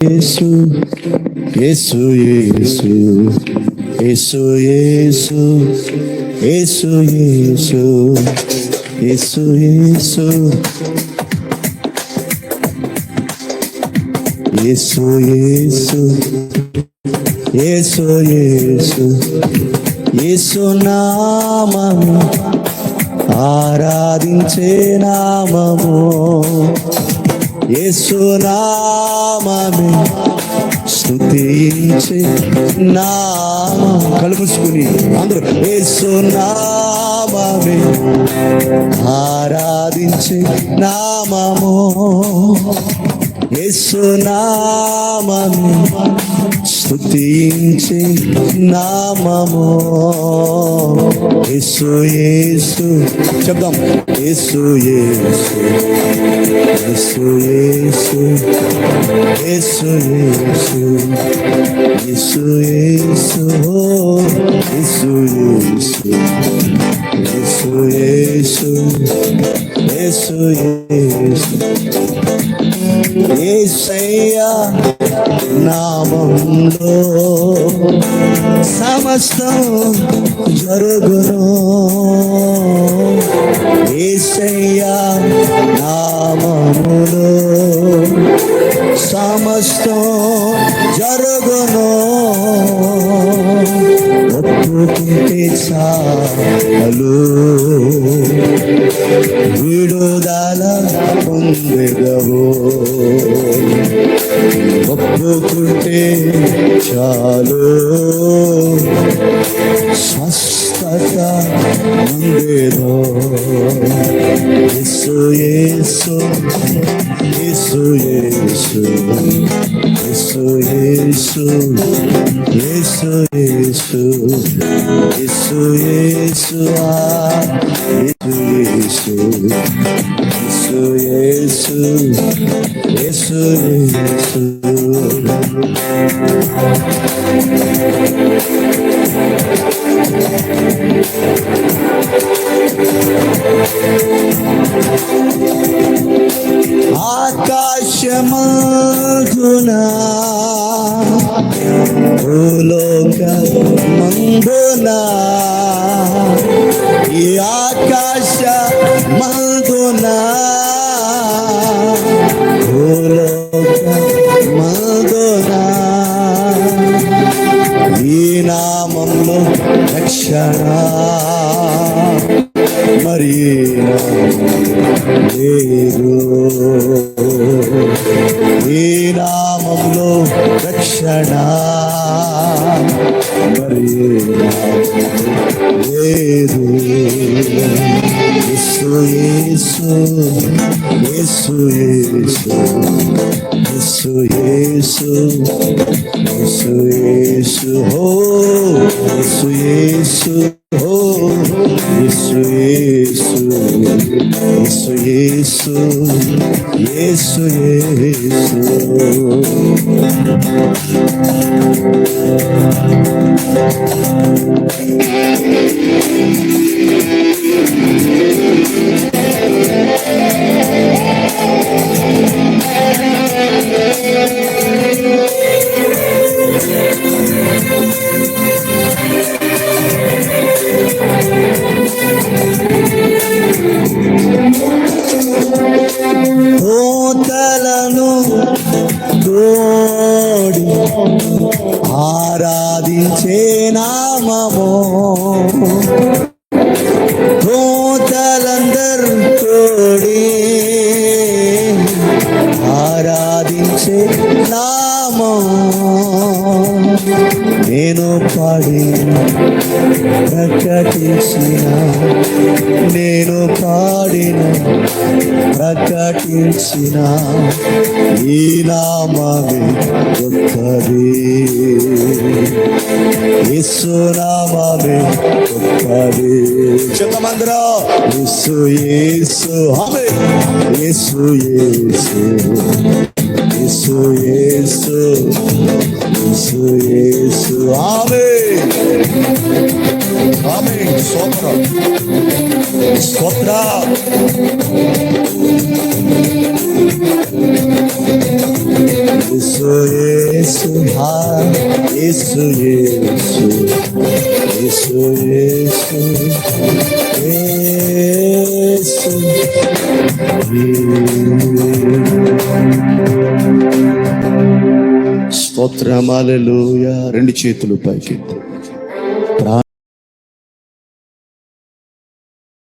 యేసు యేసు యేసు యేసు యేసు యేసు యేసు యేసు యేసు యేసు యేసు యేసు యేసు యేసు నామము ఆరాధించే నామము యేసునామమే స్తుతించి నామ. కలుపుసుకుని అందరూ యేసునామమే ఆరాధించి నామము. యేసునామము స్తుతించి నామము. యేసు యేసు చెప్దాం యేసు యేసు యేసు యేసు యేసు యేసు యేసు యేసు యేసు యేసు యేసు యేసు యేసు యేసయ్యా నామంలో సమస్తం జరుగును. ఏసయ్యా నామములో సమస్తం ఉంటే చాలు విడుదల పొందగవు ఒప్పుకుంటే చాలు. స్వస్థ ముందేదో యేసు యేసు యేసు యేసు యేసు యేసు యేసు యేసు యేసు యేసు ఆ యేసు యేసు యేసు యేసు యేసు ఆకాశమందున భూలోక మందున ఈ ఆకాశ మందున భూలోక మందున ఈ నామంలో రక్షణ Isso, isso, isso, isso, isso, isso, isso, isso, oh, isso, isso, Yesu, Yesu, Yesu, Yesu, Yesu. ఆరాధించే నామము. కోతలందరూ తోడి ఆరాధించే నామము. నేను పాడి ప్రకటించిన నేను పాడిన ప్రకటించిన ఈ నామే గొప్పది. ఇస్సునామే గొప్పది. చెప్తామందరూ. ఇస్సు ఏసు యేసు యేసు. స్తోత్రం యేసు యేసు యేసు యేసు యేసు యేసు యేసు. యేసు రెండు చేతులు పైకి